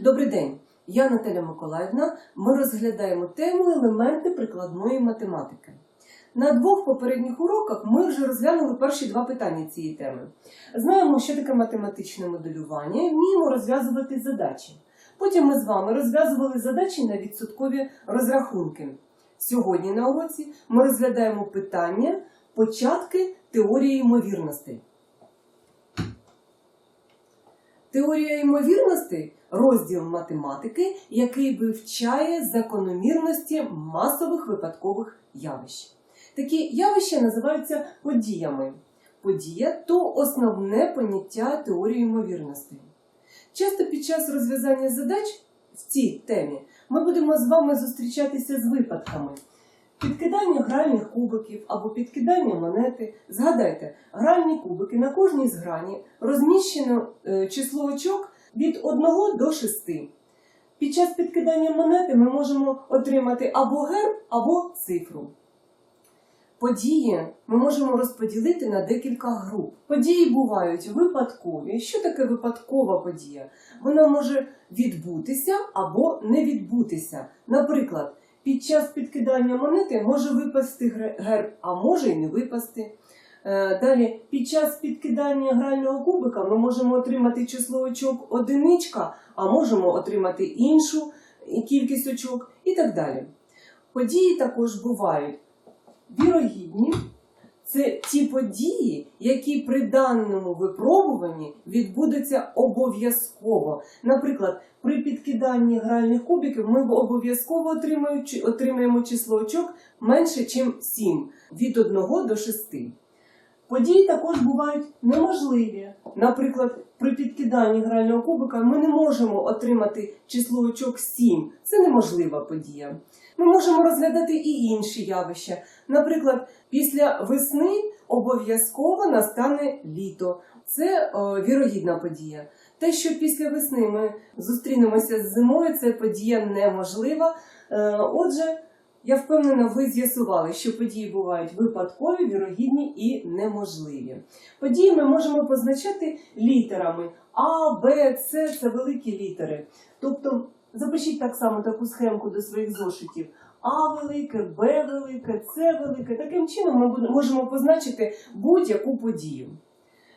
Добрий день, я Наталя Миколаївна. Ми розглядаємо тему елементи прикладної математики. На двох попередніх уроках ми вже розглянули перші два питання цієї теми. Знаємо, що таке математичне моделювання, вміємо розв'язувати задачі. Потім ми з вами розв'язували задачі на відсоткові розрахунки. Сьогодні на уроці ми розглядаємо питання початки теорії ймовірностей. Теорія ймовірностей розділ математики, який вивчає закономірності масових випадкових явищ. Такі явища називаються подіями. Подія то основне поняття теорії ймовірностей. Часто під час розв'язання задач в цій темі ми будемо з вами зустрічатися з випадками. Підкидання гральних кубиків або підкидання монети. Згадайте, гральні кубики на кожній з грані розміщено е, число очок від 1 до 6. Під час підкидання монети ми можемо отримати або герб, або цифру. Події ми можемо розподілити на декілька груп. Події бувають випадкові. Що таке випадкова подія? Вона може відбутися або не відбутися. Наприклад, під час підкидання монети може випасти герб, а може й не випасти. Е, Далі, під час підкидання грального кубика ми можемо отримати число очок одиничка, а можемо отримати іншу кількість очок і так далі. Події також бувають вірогідні. Це ті події, які при даному випробуванні відбудуться обов'язково. Наприклад, при підкиданні гральних кубиків ми обов'язково отримаємо, число очок менше, ніж 7, від 1 до 6. Події також бувають неможливі. Наприклад, при підкиданні грального кубика ми не можемо отримати число очок 7. Це неможлива подія. Ми можемо розглядати і інші явища. Наприклад, після весни обов'язково настане літо. Це е, вірогідна подія. Те, що після весни ми зустрінемося з зимою, це подія неможлива. Е, отже, я впевнена, ви з'ясували, що події бувають випадкові, вірогідні і неможливі. Події ми можемо позначати літерами А, Б, С це великі літери. Тобто запишіть так само таку схемку до своїх зошитів. А велике, Б велике, С велике. Таким чином ми можемо позначити будь-яку подію.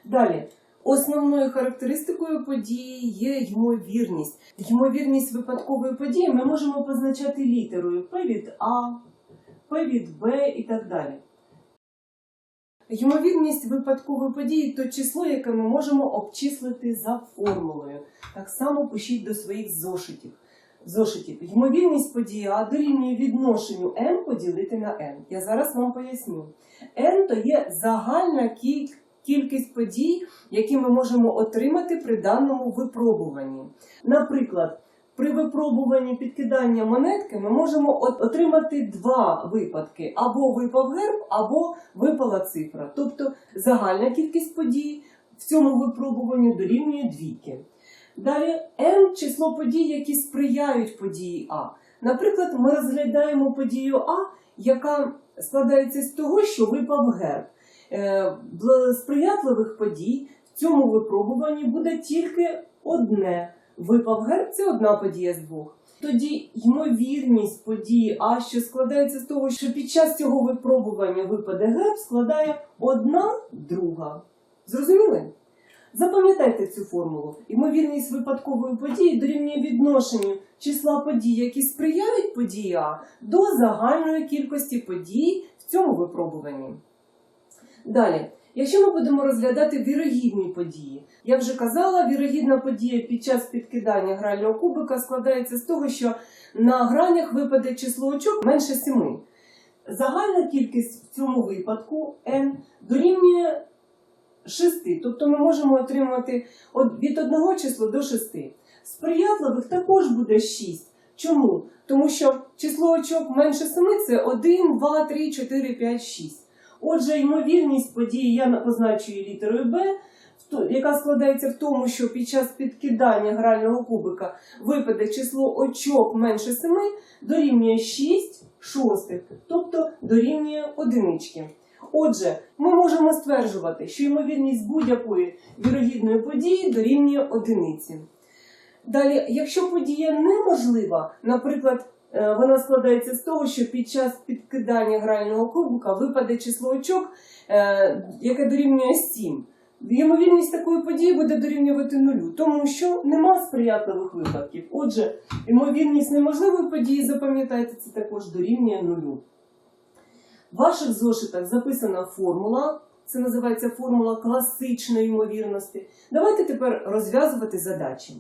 Далі. Основною характеристикою події є ймовірність. Ймовірність випадкової події ми можемо позначати літерою П від А, П від Б і так далі. Ймовірність випадкової події то число, яке ми можемо обчислити за формулою. Так само пишіть до своїх зошитів. Зошитів. Ймовірність події А дорівнює відношенню n поділити на n. Я зараз вам поясню. n то є загальна кіль- кількість подій, які ми можемо отримати при даному випробуванні. Наприклад, при випробуванні підкидання монетки ми можемо отримати два випадки: або випав герб, або випала цифра. Тобто загальна кількість подій в цьому випробуванні дорівнює двійки. Далі n число подій, які сприяють події А. Наприклад, ми розглядаємо подію А, яка складається з того, що випав герб. Е, сприятливих подій в цьому випробуванні буде тільки одне. Випав герб це одна подія з двох. Тоді ймовірність події А, що складається з того, що під час цього випробування випаде герб, складає одна друга. Зрозуміли? Запам'ятайте цю формулу. Ймовірність випадкової події дорівнює відношенню числа подій, які сприяють події А, до загальної кількості подій в цьому випробуванні. Далі, якщо ми будемо розглядати вірогідні події, я вже казала, вірогідна подія під час підкидання грального кубика складається з того, що на гранях випаде число очок менше 7. Загальна кількість в цьому випадку n дорівнює 6, тобто ми можемо отримати від одного числа до 6. Сприятливих також буде 6. Чому? Тому що число очок менше 7 це 1, 2, 3, 4, 5, 6. Отже, ймовірність події я на- позначую літерою Б, яка складається в тому, що під час підкидання грального кубика випаде число очок менше 7, дорівнює 6 шостих, тобто дорівнює одинички. Отже, ми можемо стверджувати, що ймовірність будь-якої вірогідної події дорівнює одиниці. Далі, якщо подія неможлива, наприклад, вона складається з того, що під час підкидання грального кубика випаде число очок, е, яке дорівнює 7. Ймовірність такої події буде дорівнювати нулю, тому що нема сприятливих випадків. Отже, ймовірність неможливої події, запам'ятайте, це також дорівнює нулю. В ваших зошитах записана формула, це називається формула класичної ймовірності. Давайте тепер розв'язувати задачі.